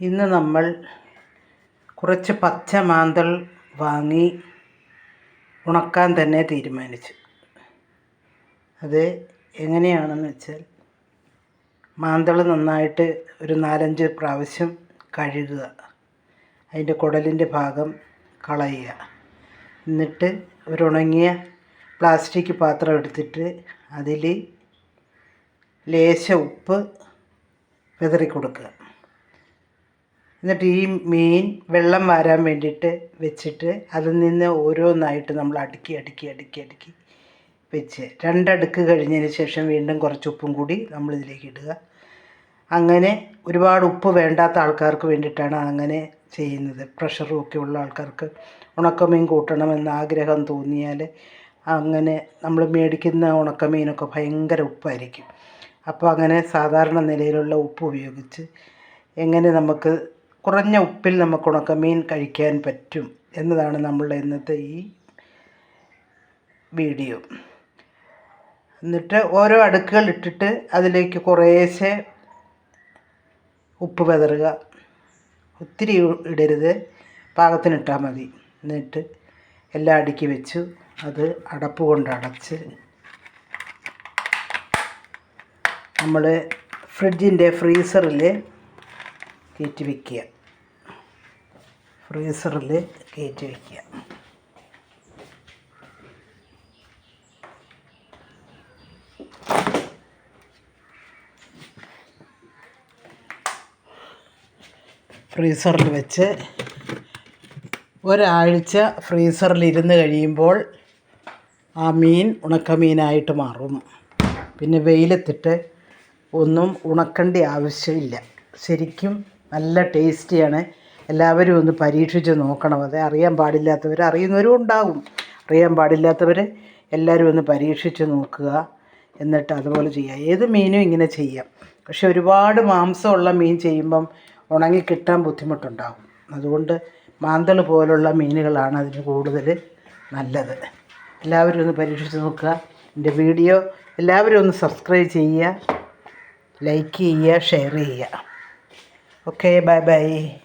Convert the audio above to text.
ഇന്ന് നമ്മൾ കുറച്ച് പച്ച മാന്തൾ വാങ്ങി ഉണക്കാൻ തന്നെ തീരുമാനിച്ചു. അത് എങ്ങനെയാണെന്ന് വെച്ചാൽ മാന്തൾ നന്നായിട്ട് ഒരു നാലഞ്ച് പ്രാവശ്യം കഴുകുക. അതിന്റെ കുടലിന്റെ ഭാഗം കളയുക. എന്നിട്ട് ഒരു ഉണങ്ങിയ പ്ലാസ്റ്റിക് പാത്രം എടുത്തിട്ട് അതിൽ ലേശ ഉപ്പ് വിതറി കൊടുക്കുക എന്നിട്ട് ഈ മീൻ വെള്ളം വാരാൻ വേണ്ടിയിട്ട് വെച്ചിട്ട് അതിൽ നിന്ന് ഓരോന്നായിട്ട് നമ്മൾ അടുക്കി അടുക്കി അടുക്കി അടുക്കി വെച്ച്. രണ്ടടുക്ക് കഴിഞ്ഞതിന് ശേഷം വീണ്ടും കുറച്ച് ഉപ്പും കൂടി നമ്മൾ ഇതിലേക്ക് ഇടുക. അങ്ങനെ ഒരുപാട് ഉപ്പ് വേണ്ടാത്ത ആൾക്കാർക്ക് വേണ്ടിയിട്ടാണ് അങ്ങനെ ചെയ്യുന്നത്. പ്രഷറും ഒക്കെ ഉള്ള ആൾക്കാർക്ക് ഉണക്കമീൻ കൂട്ടണമെന്ന് ആഗ്രഹം തോന്നിയാൽ അങ്ങനെ നമ്മൾ മേടിക്കുന്ന ഉണക്കമീനൊക്കെ ഭയങ്കര ഉപ്പായിരിക്കും. അപ്പോൾ അങ്ങനെ സാധാരണ നിലയിലുള്ള ഉപ്പ് ഉപയോഗിച്ച് എങ്ങനെ നമുക്ക് കുറഞ്ഞ ഉപ്പിൽ നമുക്ക് ഉണക്കമീൻ കഴിക്കാൻ പറ്റും എന്നതാണ് നമ്മളുടെ ഇന്നത്തെ ഈ വീഡിയോ. എന്നിട്ട് ഓരോ അടുക്കുകൾ ഇട്ടിട്ട് അതിലേക്ക് കുറേശ്ശെ ഉപ്പ് വിതറുക ഒത്തിരി ഇടരുത്. പാകത്തിനിട്ടാൽ മതി. എന്നിട്ട് എല്ലാം അടുക്കി വെച്ചു. അത് അടപ്പ് കൊണ്ട് അടച്ച് നമ്മൾ ഫ്രിഡ്ജിന്റെ ഫ്രീസറിൽ കയറ്റി വയ്ക്കുക ഫ്രീസറിൽ കയറ്റി വയ്ക്കുക ഫ്രീസറിൽ വെച്ച് ഒരാഴ്ച ഫ്രീസറിൽ ഇരുന്ന് കഴിയുമ്പോൾ ആ മീൻ ഉണക്കമീനായിട്ട് മാറും. പിന്നെ വെയിലത്തിട്ട് ഒന്നും ഉണക്കേണ്ട ആവശ്യമില്ല. ശരിക്കും നല്ല ടേസ്റ്റിയാണ്. എല്ലാവരും ഒന്ന് പരീക്ഷിച്ച് നോക്കണം. അത് അറിയാൻ പാടില്ലാത്തവർ അറിയുന്നവരും ഉണ്ടാകും അറിയാൻ പാടില്ലാത്തവർ എല്ലാവരും ഒന്ന് പരീക്ഷിച്ച് നോക്കുക. എന്നിട്ട് അതുപോലെ ചെയ്യുക ഏത് മീനും ഇങ്ങനെ ചെയ്യാം. പക്ഷെ ഒരുപാട് മാംസമുള്ള മീൻ ചെയ്യുമ്പം ഉണങ്ങി കിട്ടാൻ ബുദ്ധിമുട്ടുണ്ടാകും. അതുകൊണ്ട് മാന്തൾ പോലുള്ള മീനുകളാണ് അതിന് കൂടുതൽ നല്ലത്. എല്ലാവരും ഒന്ന് പരീക്ഷിച്ച് നോക്കുക. എന്റെ വീഡിയോ എല്ലാവരും ഒന്ന് സബ്സ്ക്രൈബ് ചെയ്യുക. ലൈക്ക് ചെയ്യുക ഷെയർ ചെയ്യുക. Okay, bye-bye.